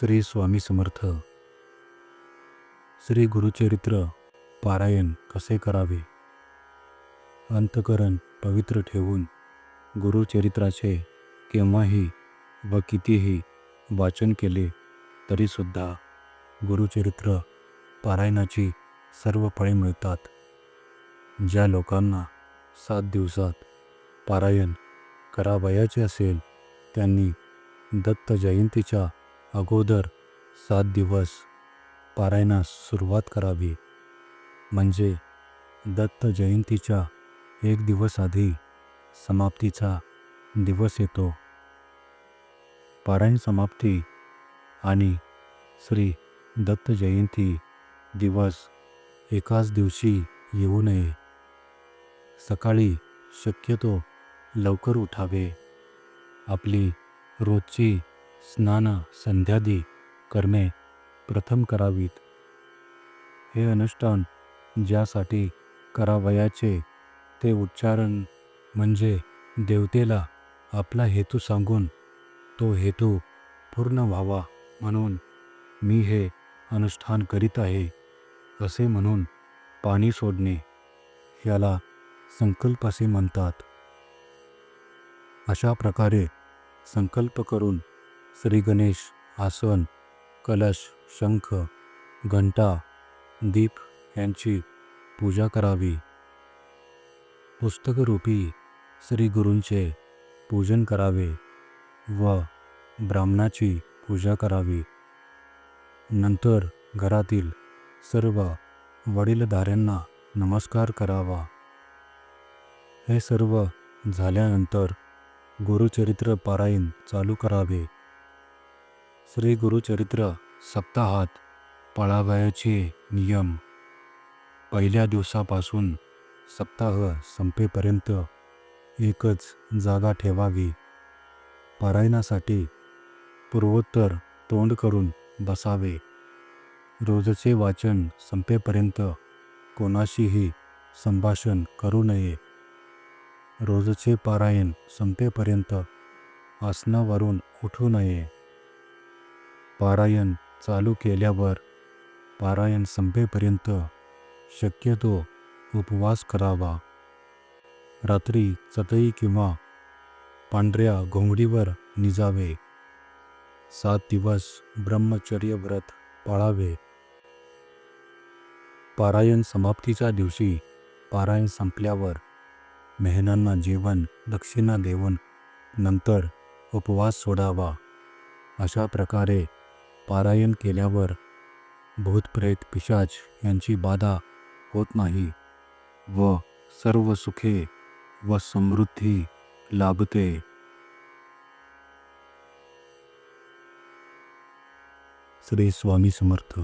श्री स्वामी समर्थ. श्री गुरुचरित्र पारायण कसे करावे? अंतकरण पवित्र ठेवून गुरुचरित्राचे केव्हाही व कितीही वाचन केले तरीसुद्धा गुरुचरित्र पारायणाची सर्व फळे मिळतात. ज्या लोकांना सात दिवसात पारायण करावयाचे असेल त्यांनी दत्त जयंतीच्या अगोदर सात दिवस पारायणास सुरुवात करावी. म्हणजे दत्त जयंतीच्या एक दिवस आधी समाप्तीचा दिवस येतो. पारायण समाप्ती आणि श्री दत्त जयंती दिवस एकाच दिवशी येऊ नये. सकाळी शक्यतो लवकर उठावे. आपली रोजची स्नान संध्यादी कर्मे प्रथम करावीत. हे अनुष्ठान ज्यासाठी करावयाचे ते उच्चारण म्हणजे देवतेला आपला हेतू सांगून तो हेतू पूर्ण व्हावा म्हणून मी हे अनुष्ठान करीत आहे असे म्हणून पाणी सोडणे याला संकल्प असे म्हणतात. अशा प्रकारे संकल्प करून श्री गणेश आसन कलश शंख घंटा दीप यांची पूजा करावी. पुस्तकरूपी श्री गुरूंचे पूजन करावे व ब्राह्मणाची पूजा करावी. नंतर घरातील सर्व वडीलधाऱ्यांना नमस्कार करावा. हे सर्व झाल्यानंतर गुरुचरित्र पारायण चालू करावे. श्री गुरुचरित्र सप्ताहात पाळावयाचे नियम. पहिल्या दिवसापासून सप्ताह संपेपर्यंत एकच जागा ठेवावी. पारायणासाठी पूर्वोत्तर तोंड करून बसावे. रोजचे वाचन संपेपर्यंत कोणाशीही संभाषण करू नये. रोजचे पारायण संपेपर्यंत आसनावरून उठू नये. पारायण चालू केल्यावर पारायण संपेपर्यंत शक्यतो उपवास करावा. रात्री चटई किंवा पांढऱ्या घोंगडीवर निजावे. सात दिवस ब्रह्मचर्य व्रत पाळावे. पारायण समाप्तीच्या दिवशी पारायण संपल्यावर मेहनांना जेवण दक्षिणा देऊन नंतर उपवास सोडावा. अशा प्रकारे पारायण केल्यावर भूतप्रेत पिशाच यांची बाधा होत नाही व सर्व सुखे व समृद्धी लाभते. श्री स्वामी समर्थ.